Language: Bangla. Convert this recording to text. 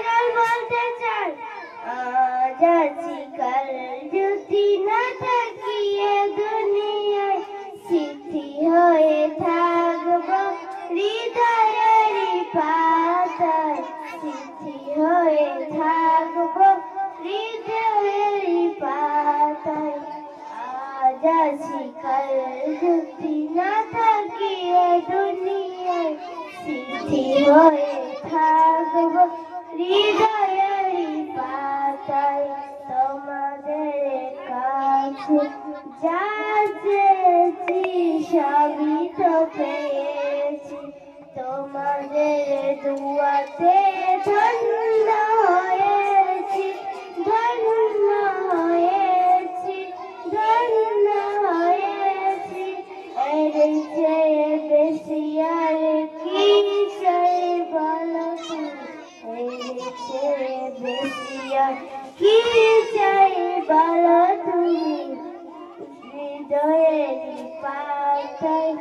কেরল বলতে চাই, আজ যদি না থাকিয়ে দুনিয়ায় স্থিতি হয়ে থাকব হৃদয়ের পাতায়। স্থিতি হয়ে থাকব হৃদয়ের পাতায়। আজ আজকাল যদি না থাকিয়ে দুনিয়ায় স্থিতি হয়ে থাকব হৃদয়ের পাতায় তোমাদের কাছে যা চেয়েছি পেয়েছি। তোমাদের দুয়াতে ধন্য হয়েছি ধন্য হয়েছি ধন্য হয়েছি। এর চেয়ে বেশি আর কি চাই? মেসিয়া কি চাই বলো তুমি? হৃদয়ের পাতায়